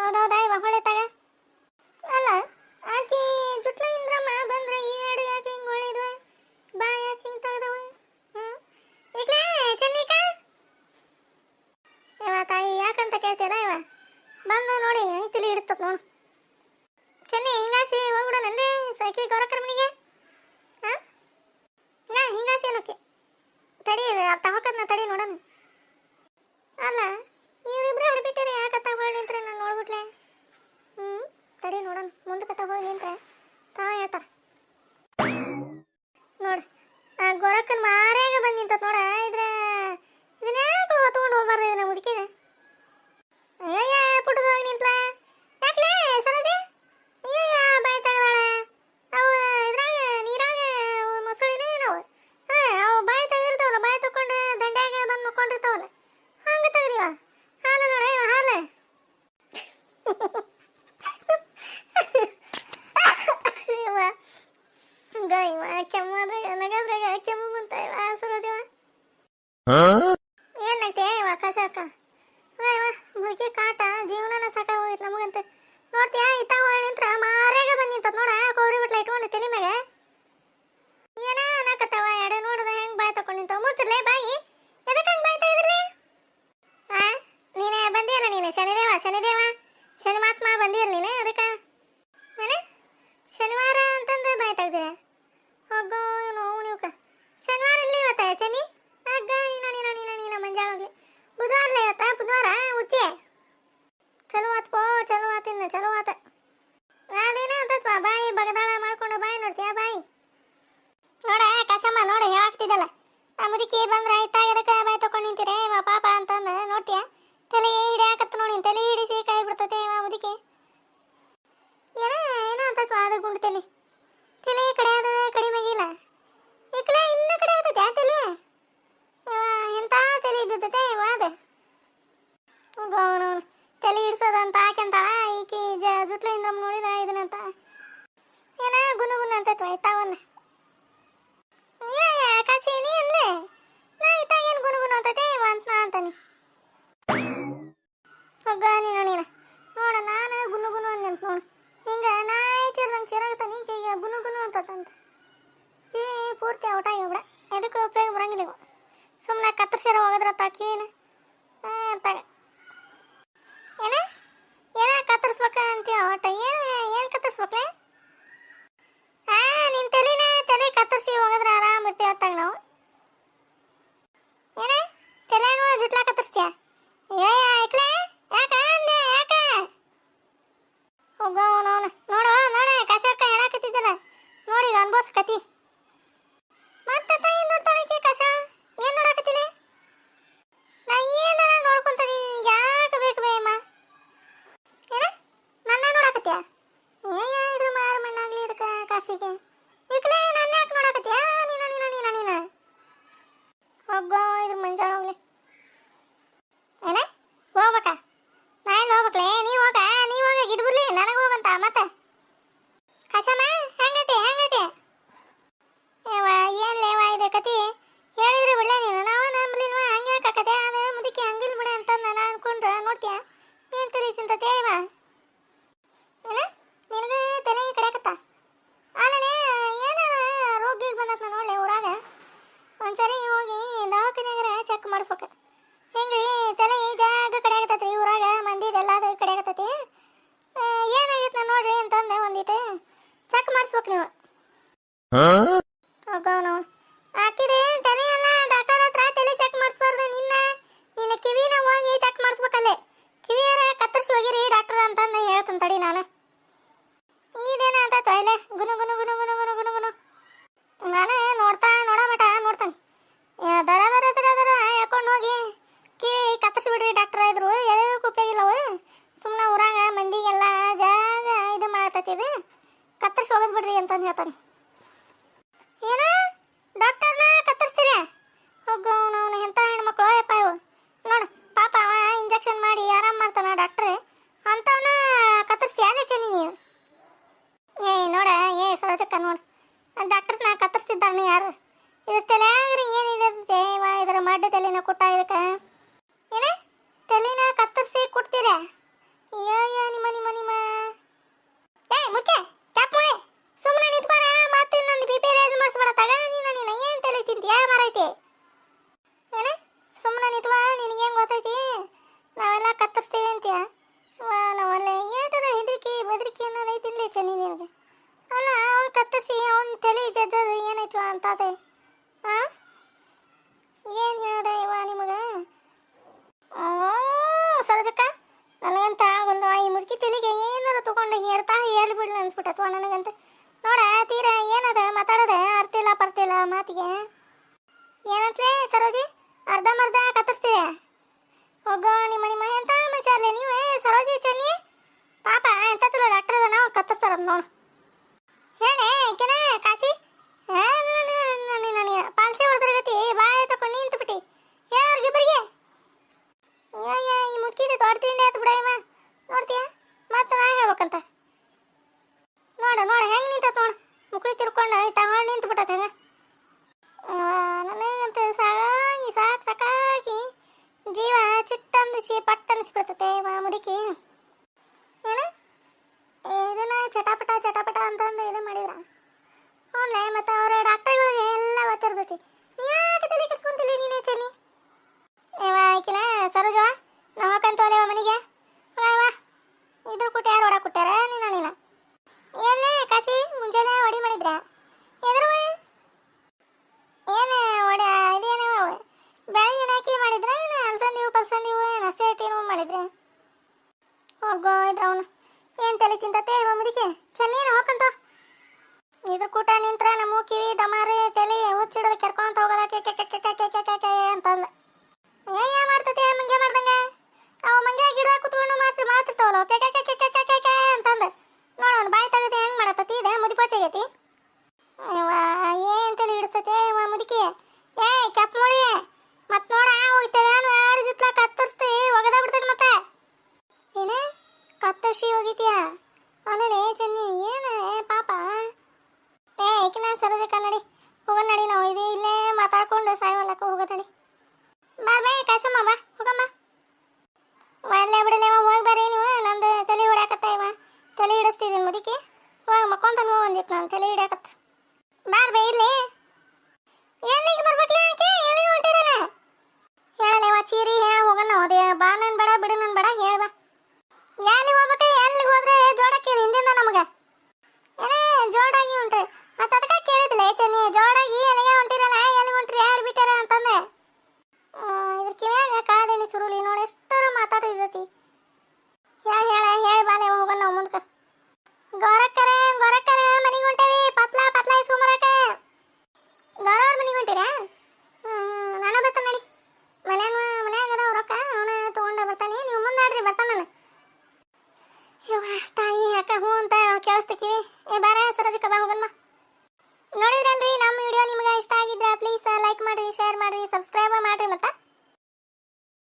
ಹೌದೌದಾ ಇವ ಹೊಳೆತಾಗ ಅಲ್ಲ, ಆಕೆ ಜುಟ್ಲ ಇಂದ್ರಮ್ಮ ಬಂದ್ರೆ ಈ ಎರಡು ಯಾಕೆ ಹಿಂಗ್ ಹೊಳಿದ್ವ ಬಾ, ಯಾಕೆ ಹಿಂಗ್ ತೆಗ್ದವ? ಇಟ್ಲೇ ಚೆನ್ನಿಕಾ ಇವ ತಾಯಿ, ಯಾಕಂತ ಕೇಳ್ತೀಯಲ್ಲ ಇವ ಬಂದು ನೋಡಿ, ಹೆಂಗ್ ತಿಳಿ ಹಿಡಿಸ್ತತ್ ನೋಡು. ಚೆನ್ನಿ, ಹಿಂಗಾಸಿ ಹೋಗ್ಬಿಡೋಣನ್ರಿ ಸೈಕಿ ಗೌರಕರ್ಮನಿಗೆ ಹಾಂ? ನಾ ಹಿಂಗಾಸಿ ಅನ್ನೋಕೆ. ತಡಿ ತಗೋಕದ್ನ ತಡಿ ನೋಡೋಣ. ಅಲ್ಲ ನೀವಿಬ್ರು ಅಡ್ಬಿಟ್ಟಿರಿ ಯಾಕೆ ತಗೊಳ್ಳಿ ಹೋಗಿ ನಾನು ನೋಡ್ಬಿಟ್ಲೆ? ಹ್ಞೂ ತಡಿ ನೋಡೋಣ ಮುಂದೆ ಕತ್ತ ಹೋಗಿ ನಿಂತ್ರೆ ತಾ ಹೇಳ್ತಾರ. ನೋಡಿ, ಆ ಗೊರಕನ ಮಾರಾಗ ಬಂದಿಂತ ನಿಂತ ನೋಡ, ಇದ್ರ ಇದನ್ನ ಹೊತ್ಕೊಂಡು ಹೋಗ್ಬಾರ್ದು ಇದನ್ನ ಕೆಮ್ಮು ಅಂದ್ರೆ ನನಗಂದ್ರೆ ಕೆಮ್ಮು ಬಂತ ಸುರದೇವ ಅದಕ್ಕೆ ಬಂದ್ರೆ ಆಯ್ತಾ? ಎದಕ್ಕೆ ಬಾಯ್ ತಕೊಂಡು ನಿಂತಿರೇ? ಇವ ಪಾಪ ಅಂತಂದ್ರೆ ನೋಡ್ತೀಯ? ತಲೆ ಹಿಡಿಯಾಕತ್ತ ನೋಡಿ, ತಲೆ ಹಿಡಿಸಿ ಕೈ ಬಿಡ್ತತೆ ಇವ ಮುದುಕಿ. ಏನ ಏನೋ ಅಂತ ಅದು ಗುಂಡು ತಲೆ ತಲೆ ಕಡೆ ಆದ ಕಡಿಮೆ ಆಗಿಲ್ಲ. ಇಕ್ಕಳ ಇನ್ನೂ ಕಡೆ ಆಗ್ತೈತೆ ತಲೆ? ಎಂಥ ಬರೋ ತಕ್ಕಿನ ಏನ? ಏನ? ಕತ್ತರಿಸ್ಬೇಕ ಅಂತೀವ ಒಟ್ಟ? ಏನು, ಏನ್ ಕತ್ತರಿಸ್ಬೇಕ್ಲೆ? ಹಾ, ನಿನ್ ತಲೆನ ತಲೆ ಕತ್ತರಿಸಿ ಹೋಗದ್ರ ಆರಾಮ್ ಇರ್ತೀವಿ ಅತ್ತಾಗ ನಾವು. ಏನ? ತಲೆನೂ ಜುಟ್ಲಾ ಕತ್ತರಿಸ್ತೀಯ? ಏ இருக்க ஏன் யார் மாறு மண்ணாங்களே இருக்க காசிக்கு? 嗯、啊，报了。ಗಡ್ಡೆ ತಲೆನ ಕೊಟ್ಟ ಇದಕ್ಕ? ಏನ? ತಲೆನ ಕತ್ತರಿಸಿ ಕೊಡ್ತೀರ? ಅಯ್ಯ ನಿಮ್ಮ ನಿಮ್ಮ ನಿಮ್ಮ. ಏ ಮುಖ್ಯ ಚಾಪುಣೆ ಸುಮ್ಮನೆ ನಿಂತ್ಬಾರ ಮತ್ತೆ ನನ್ನ ಬಿ ಪಿ ರೈಸ್ ಮಾಡಿಸ್ಬೇಡ ತಗ. ನೀನು ನೀನು ಏನು ತಲೆ ತಿಂತ್ಯಾ? ಮಾರೈತಿ. ಏನ? ಸುಮ್ಮನೆ ನಿಂತ್ವಾ ನಿನಗೇನು ಗೊತ್ತೈತಿ? ನಾವೆಲ್ಲ ಕತ್ತರಿಸ್ತೀವಿ ಅಂತೀಯ? ಅನ್ಸ್ಬಿಟ್ಟತ್ವ ನನಗಂತ? ನೋಡ, ತೀರ ಏನದ? ಮಾತಾಡೋದೆ? ಅರ್ತಿಲ್ಲ, ಪರ್ತಿಲ್ಲ ಮಾತಿಗೆ. ಏನಂತೆ ಸರೋಜಿ? ಅರ್ಧಂಬರ್ಧ ಕತ್ತರಿಸ್ತೀಯ? ಹೋಗೋ ನಿಮ್ಮ ನಿಮ್ಮ ಎಂತ ನೀವು? ಏ ಸರೋಜಿ, ಚೆನ್ನಿ? ಪಾಪ, ಎಂತ ಚಲೋ ಡಾಕ್ಟರ್ ಅದ ನಾವು ಕತ್ತರಿಸ್ತಾರ ನೋಡು. ಹೇಳಿ ಕೆನ ಕಾಶಿ ಪಾಲ್ಸಿ ಹೊಡೆದ್ರ ಗತಿ ಬಾಯ ತಕೊಂಡು ನಿಂತು ಬಿಟ್ಟಿ ಅಯ್ಯ ಈ ಮುಚ್ಚಿದೆ ದೊಡ್ಡ ತಿಂಡಿ ಆಯ್ತು ಬಿಡ ನೋಡ್ತೀಯ? ಮತ್ತೆ ನಾ ಹೇಳ್ಬೇಕಂತ. ಚಪ್ಪಲಿ ತಿರ್ಕೊಂಡು ತವ ನಿಂತು ಬಿಟ್ಟದ ನನಗಂತ ಸಾಕಾಗಿ ಸಾಕು ಸಾಕಾಗಿ ಜೀವ ಚಿಟ್ಟಂದು ಶಿ ಪಟ್ಟ ಅನಿಸ್ಬಿಡ್ತತೆ ಮುದುಕಿ. ಮೂಗು ಕಿವಿ ಡಮಾರಿ ತಲೆ ಹುಚ್ಚಿಡೋದು ಕರ್ಕೊಂತ ಹೋಗೋದಕ್ಕೆ ಅಂತಂದ ಏನ್ ಮಾಡ್ತತೆ ಮಂಗೆ ಮಾಡ್ದಂಗ ಅವ ಮಂಗೆ ಗಿಡ ಕುತ್ಕೊಂಡು ಮಾತ್ರ ಮಾತಿರ್ತಾವಲ್ಲ ಕೆ ಕೆ ಕೆ ಕೆ ಕೆ ಕೆ ಅಂತಂದ ನೋಡ ಅವ್ನು ಬಾಯಿ ತೆಗೆದು ಹೆಂಗ್ ಮಾಡತತಿ ಇದೆ ಮುದಿಪೋಚಾಗೈತಿ ಏನ್ ತಲೆ ಹಿಡಿಸತೆ ಮುದುಕಿ ಏ ಕೆಪ್ಪ ಮುಳಿ ಮತ್ ನೋಡ ಹೋಯ್ತದ ನಾನು ಎರಡು ಜುಟ್ಲ ಕತ್ತರಿಸ್ತಿ ಒಗದ ಬಿಡ್ತದ ಮತ್ತೆ ಏನ ಕತ್ತರ್ಸಿ ಹೋಗಿದ್ಯಾ ಅವನಲ್ಲಿ ಚೆನ್ನಿ ಏನ ಪಾಪ ಸರೋಜ ಕನ್ನಡಿ ಹೋಗೋಣ ನಡಿ ನಾವು. ಇದೇ ಇಲ್ಲೇ ಮಾತಾಡ್ಕೊಂಡು ಸಾಯವಲ್ಲಕ್ಕ Daddy.